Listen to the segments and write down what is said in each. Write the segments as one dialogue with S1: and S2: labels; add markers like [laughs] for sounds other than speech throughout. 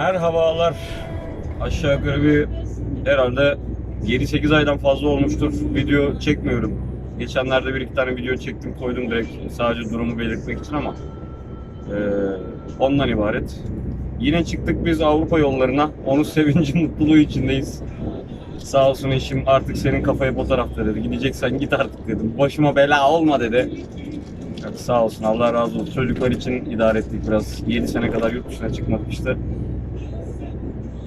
S1: Merhabalar. Aşağı yukarı bir herhalde 7-8 aydan fazla olmuştur. Video çekmiyorum. Geçenlerde bir iki tane video çektim koydum direkt sadece durumu belirtmek için ama eee, ondan ibaret. Yine çıktık biz Avrupa yollarına. Onun [laughs] sevinci mutluluğu içindeyiz. Sağ olsun eşim artık senin kafaya bu tarafta dedi. Gideceksen git artık dedim. Başıma bela olma dedi. Sağ olsun Allah razı olsun. Çocuklar için idare ettik biraz. 7 sene kadar yurt dışına çıkmadık işte.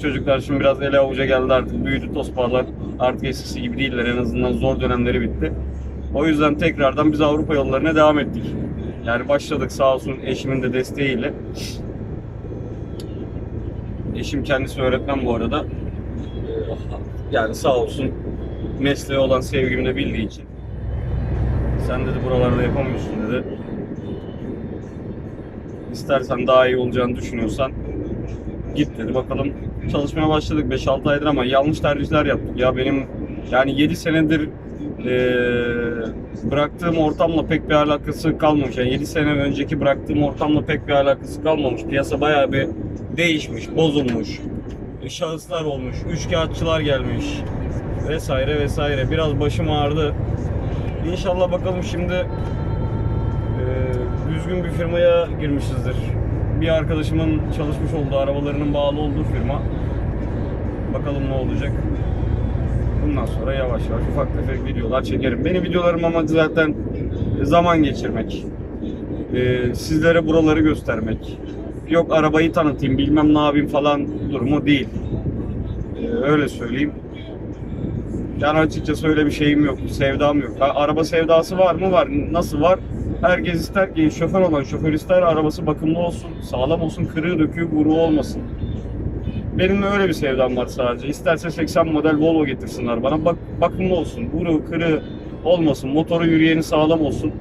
S1: Çocuklar şimdi biraz ele avuca geldi artık. Büyüdü tosparlar. Artık eskisi gibi değiller. En azından zor dönemleri bitti. O yüzden tekrardan biz Avrupa yollarına devam ettik. Yani başladık sağ olsun eşimin de desteğiyle. Eşim kendisi öğretmen bu arada. Yani sağ olsun mesleğe olan sevgimi de bildiği için. Sen dedi buralarda yapamıyorsun dedi. İstersen daha iyi olacağını düşünüyorsan git dedi. Bakalım çalışmaya başladık 5-6 aydır ama yanlış tercihler yaptık. Ya benim yani 7 senedir eee, bıraktığım ortamla pek bir alakası kalmamış. Yani 7 sene önceki bıraktığım ortamla pek bir alakası kalmamış. Piyasa bayağı bir değişmiş, bozulmuş. Şahıslar olmuş, üçkağıtçılar gelmiş vesaire vesaire. Biraz başım ağrıdı. İnşallah bakalım şimdi e, düzgün bir firmaya girmişizdir. Bir arkadaşımın çalışmış olduğu, arabalarının bağlı olduğu firma. Bakalım ne olacak. Bundan sonra yavaş yavaş ufak tefek videolar çekerim. Benim videolarım amacı zaten zaman geçirmek. E, sizlere buraları göstermek. Yok arabayı tanıtayım, bilmem ne yapayım falan durumu değil. E, öyle söyleyeyim. Yani açıkçası öyle bir şeyim yok, sevdam yok. Ha, araba sevdası var mı? Var. Nasıl var? Herkes ister ki şoför olan şoför ister arabası bakımlı olsun, sağlam olsun, kırığı döküğü vuruğu olmasın. Benim de öyle bir sevdam var sadece. İsterse 80 model Volvo getirsinler bana. Bak, bakımlı olsun, vuruğu, kırığı olmasın, motoru yürüyeni sağlam olsun.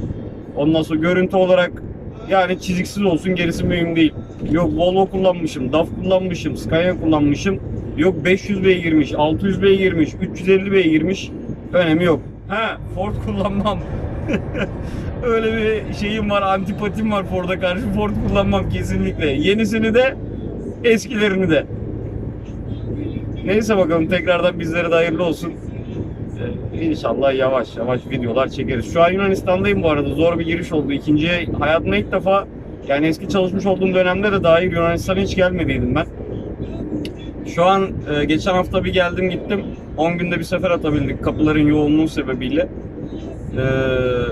S1: Ondan sonra görüntü olarak yani çiziksiz olsun gerisi mühim değil. Yok Volvo kullanmışım, DAF kullanmışım, Scania kullanmışım. Yok 500 beygirmiş, 600 beygirmiş, 350 beygirmiş. Önemi yok. Ha Ford kullanmam. [laughs] Öyle bir şeyim var, antipatim var Ford'a karşı. Ford kullanmam kesinlikle. Yenisini de, eskilerini de. Neyse bakalım tekrardan bizlere de hayırlı olsun. Ee, İnşallah yavaş yavaş videolar çekeriz. Şu an Yunanistan'dayım bu arada. Zor bir giriş oldu. İkinci hayatımda ilk defa yani eski çalışmış olduğum dönemde de dahil Yunanistan'a hiç gelmediydim ben. Şu an e, geçen hafta bir geldim gittim. 10 günde bir sefer atabildik kapıların yoğunluğu sebebiyle. E,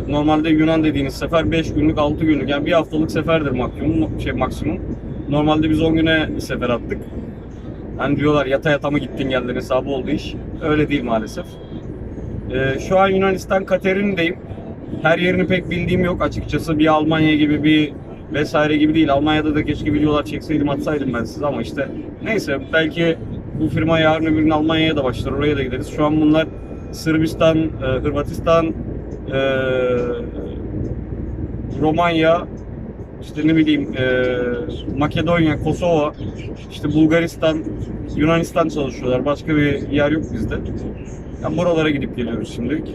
S1: normalde Yunan dediğiniz sefer 5 günlük 6 günlük yani bir haftalık seferdir maksimum şey maksimum. Normalde biz 10 güne sefer attık. Hani diyorlar yata yata mı gittin geldin hesabı oldu iş. Öyle değil maalesef. E, şu an Yunanistan Katerin'deyim. Her yerini pek bildiğim yok açıkçası. Bir Almanya gibi bir vesaire gibi değil. Almanya'da da keşke videolar çekseydim atsaydım ben size ama işte neyse belki bu firma yarın öbür gün Almanya'ya da başlar oraya da gideriz. Şu an bunlar Sırbistan, e, Hırvatistan, e, Romanya, işte ne bileyim e, Makedonya, Kosova, işte Bulgaristan, Yunanistan çalışıyorlar. Başka bir yer yok bizde. Yani buralara gidip geliyoruz şimdilik.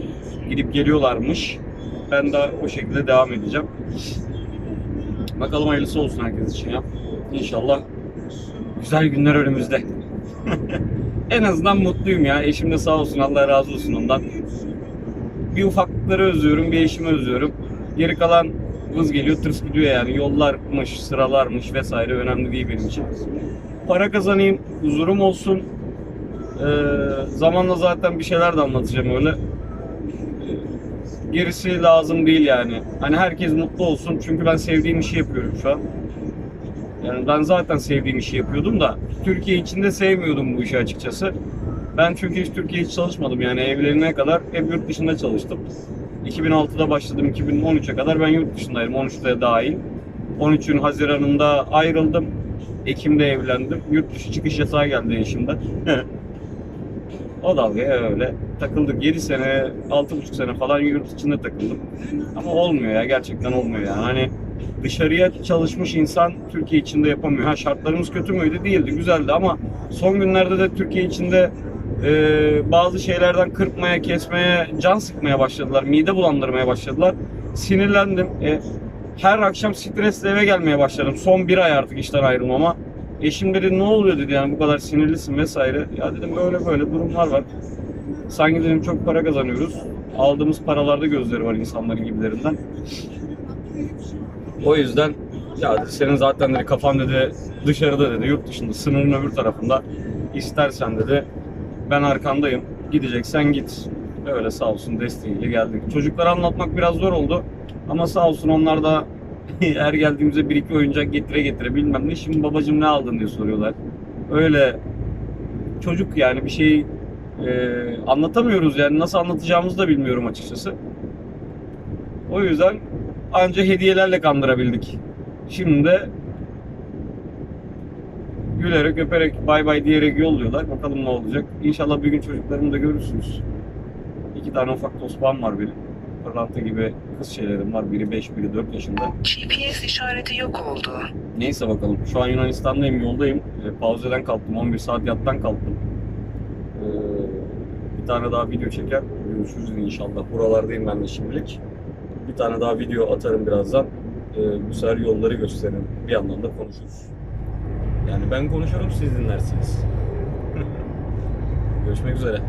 S1: Gidip geliyorlarmış. Ben de o şekilde devam edeceğim. Bakalım hayırlısı olsun herkes için ya. İnşallah güzel günler önümüzde. [laughs] en azından mutluyum ya. Eşim de sağ olsun Allah razı olsun ondan. Bir ufaklıkları özlüyorum, bir eşimi özlüyorum. Geri kalan vız geliyor, tırs gidiyor yani. Yollarmış, sıralarmış vesaire önemli değil benim için. Para kazanayım, huzurum olsun. Ee, zamanla zaten bir şeyler de anlatacağım öyle. Gerisi lazım değil yani. Hani herkes mutlu olsun çünkü ben sevdiğim işi yapıyorum şu an. Yani ben zaten sevdiğim işi yapıyordum da Türkiye içinde sevmiyordum bu işi açıkçası. Ben çünkü hiç Türkiye hiç çalışmadım yani evlenene kadar hep yurt dışında çalıştım. 2006'da başladım 2013'e kadar ben yurt dışındaydım 13'te dahil. 13'ün Haziran'ında ayrıldım. Ekim'de evlendim. Yurt dışı çıkış yasağı geldi eşimden. [laughs] O dalgaya öyle takıldık. 7 sene, 6,5 sene falan yurt içinde takıldım. Ama olmuyor ya gerçekten olmuyor yani. Hani dışarıya çalışmış insan Türkiye içinde yapamıyor. Ha şartlarımız kötü müydü? Değildi, güzeldi ama son günlerde de Türkiye içinde e, bazı şeylerden kırpmaya, kesmeye, can sıkmaya başladılar. Mide bulandırmaya başladılar. Sinirlendim. E, her akşam stresle eve gelmeye başladım. Son bir ay artık işten ayrılmama. Eşim dedi ne oluyor dedi yani bu kadar sinirlisin vesaire. Ya dedim böyle böyle durumlar var. Sanki dedim çok para kazanıyoruz. Aldığımız paralarda gözleri var insanların gibilerinden. O yüzden ya senin zaten dedi kafan dedi dışarıda dedi yurt dışında sınırın öbür tarafında istersen dedi ben arkandayım gideceksen git. Öyle sağ olsun desteğiyle geldik. Çocuklara anlatmak biraz zor oldu ama sağ olsun onlar da [laughs] her geldiğimizde bir iki oyuncak getire getire bilmem ne şimdi babacım ne aldın diye soruyorlar. Öyle çocuk yani bir şey e, anlatamıyoruz yani nasıl anlatacağımızı da bilmiyorum açıkçası. O yüzden anca hediyelerle kandırabildik. Şimdi de gülerek öperek bay bay diyerek yolluyorlar. Bakalım ne olacak. İnşallah bir gün çocuklarımı da görürsünüz. İki tane ufak tospağım var benim. Pırlanta gibi kız şeylerim var. Biri 5, biri 4 yaşında.
S2: GPS işareti yok oldu.
S1: Neyse bakalım. Şu an Yunanistan'dayım, yoldayım. E, pauzeden kalktım. 11 saat yattan kalktım. E, bir tane daha video çeker. Görüşürüz inşallah. Buralardayım ben de şimdilik. Bir tane daha video atarım birazdan. E, bu sefer yolları gösteririm. Bir yandan da konuşuruz. Yani ben konuşurum, siz dinlersiniz. [laughs] Görüşmek üzere.